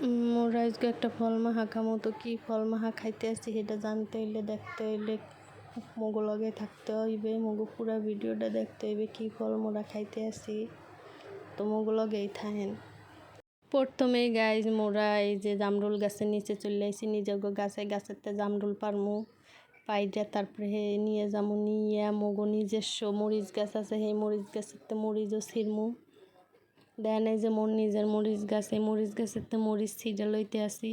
মোরা আজকে একটা ফল মাহা খামো, তো কি ফল মাহা খাইতে আসছি সেটা জানতে হইলে, দেখতে হইলে মগো লগে থাকতে হইবে, মগো পুরা ভিডিওটা দেখতে হইবে কি ফল মোরা খাইতে আসছি। তো মগো লগেই থাকেন প্রথমে গাইজ মোরা এই যে জামরুল গাছের নিচে চলে আইছি নিজের গাছে গাছেতে জামরুল পারমু পাইটা তারপরে হে নিয়ে যাব নিয়ে মগো নিজস্ব মরিচ গাছ আছে, সেই মরিচ গাছেতে মরিচও ছিঁড়মু। দেন এই যে মোর নিজের মরিচ গাছ মরিচ গাছেতে মরিচ ছিঁড়ে লইতে আসি।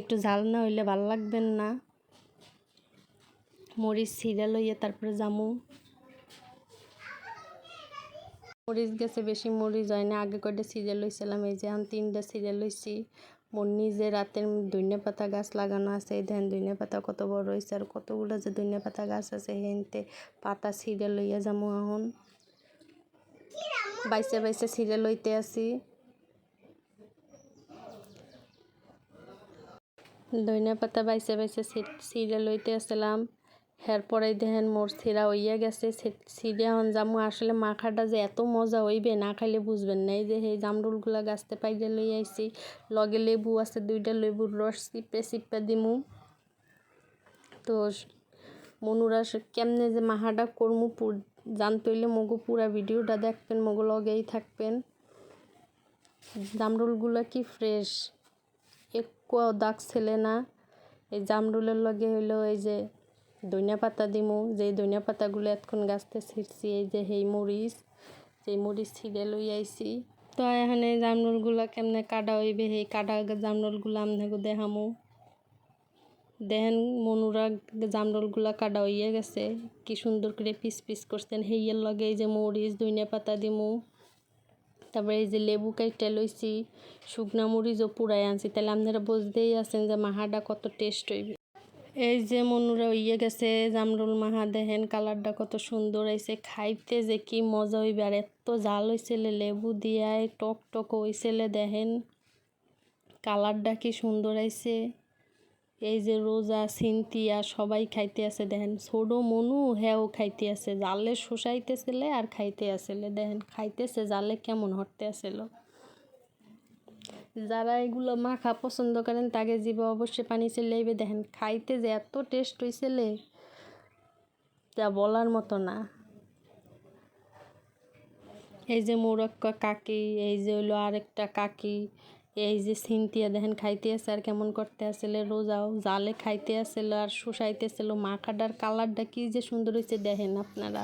একটু ঝাল না হইলে ভালো লাগবেন না। মরিচ ছিঁড়ে লইয়ে তারপরে জামু মরিচ গেছে বেশি মরিচ হয় না, আগে কয়টা ছিঁড়ে লইছিলাম, এই যে এখন তিনটা ছিঁড়ে লইছি। মোর নিজে রাতের ধনিয়া পাতা গাছ লাগানো আছে, এই ধান ধনিয়া পাতা কত বড় হয়েছে আর কতগুলো যে ধনিয়া পাতা গাছ আছে হেনতে পাতা ছিঁড়ে লইয়া যামু এখন। বাইসে বাইসে ছিঁড়ে লইতে আসি। ধনিয়া পাতা বাইসে বাইসে ছিঁড়ে লইতে আসলাম। এরপরে দেখেন মোর ছিঁড়া হইয়া গেছে। ছিঁড়ে এখন জামু। আসলে মাখাটা যে এত মজা হইবে, না খাইলে বুঝবেন না। এই যে সেই জামরুলগুলা গাছতে পাইলে লই আইছি। লগে লেবু আছে, দুইটা লেবুর রস চিপে চিপে দিমু। তো মনুরা কেমনে যে মাহাটা করমু জানতে হইলে মগু পুরা ভিডিওটা দেখবেন, মগু লগেই থাকবেন। জামরুলগুলো কি ফ্রেশ? একটু দাগ ছেলে না। এই জামরুলের লগে হইল এই যে ধনিয়া পাতা দিমু যে ধনিয়া পাতাগুলো এতক্ষণ গাছতে ছিঁড়ছি, এই যে সেই মরিচ যে মরিচ ছিঁড়ে লই আইছি। তো এখানে জামরুলগুলো কেমনে কাটা হইবে? সেই কাটা জামরুলগুলো আপনাকে দেখামু। দেখেন মনুরা জামরুলগুলা কাটা হইয়া গেছে। কি সুন্দর করে পিস পিস করছেন। হেইয়ের লগে এই যে মরিচ ধনিয়া পাতা দিমু। তারপরে এই যে লেবু কাইটা লইছি, শুকনা মরিচও পুরাই আনছি। তাহলে আপনারা বুঝতেই আছেন যে মাহাটা কত টেস্ট হইবে। এই যে মনুরা হইয়ে গেছে, জামরুল মাহা দেখেন কালারটা কত সুন্দর হয়েছে খাইতে যে কি মজা হইবে, আর এত জাল হয়েছিল লেবু দিয়ায়, টক টক হয়েছিল দেখেন। কালারটা কি সুন্দর হয়েছে এই যে রোজা সিনতিয়া সবাই খাইতে আছে, দেখেন ছোটো মনু হ্যাঁও খাইতে আছে, জালে শোষাইতেছিলে আর খাইতে আসলে দেখেন খাইতেছে জালে কেমন হরতে আসলো যারা এগুলো মাখা পছন্দ করেন, তাকে জীব অবশ্যই পানি চিল্লাইবে দেখেন খাইতে যে এত টেস্ট হয়েছিলে যা বলার মতো না। এই যে মোরক্কা কাকি, এই যে হইল আরেকটা কাকি এই যে সিনতিয়া দেখেন খাইতে আছে আর কেমন করতে আসলে রোজাও জালে খাইতে আসলে আর শুষাইতেছিল মাখাটার কালারটা কি যে সুন্দর হয়েছে দেখেন আপনারা।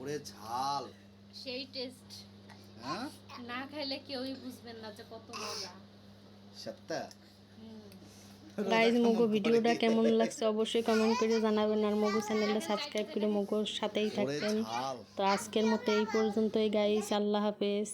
ওরে ঝাল। সেই টেস্ট হ্যাঁ? না খাইলে কেউই বুঝবেন না যে কত মজা সত্তা গাইজ মগো ভিডিওটা কেমন লাগছে অবশ্যই কমেন্ট করে জানাবেন আর মগো চ্যানেলটা সাবস্ক্রাইব করে মগোর সাথেই থাকবেন। তো আজকের মতো এই পর্যন্তই গাইজ আল্লাহ হাফেজ।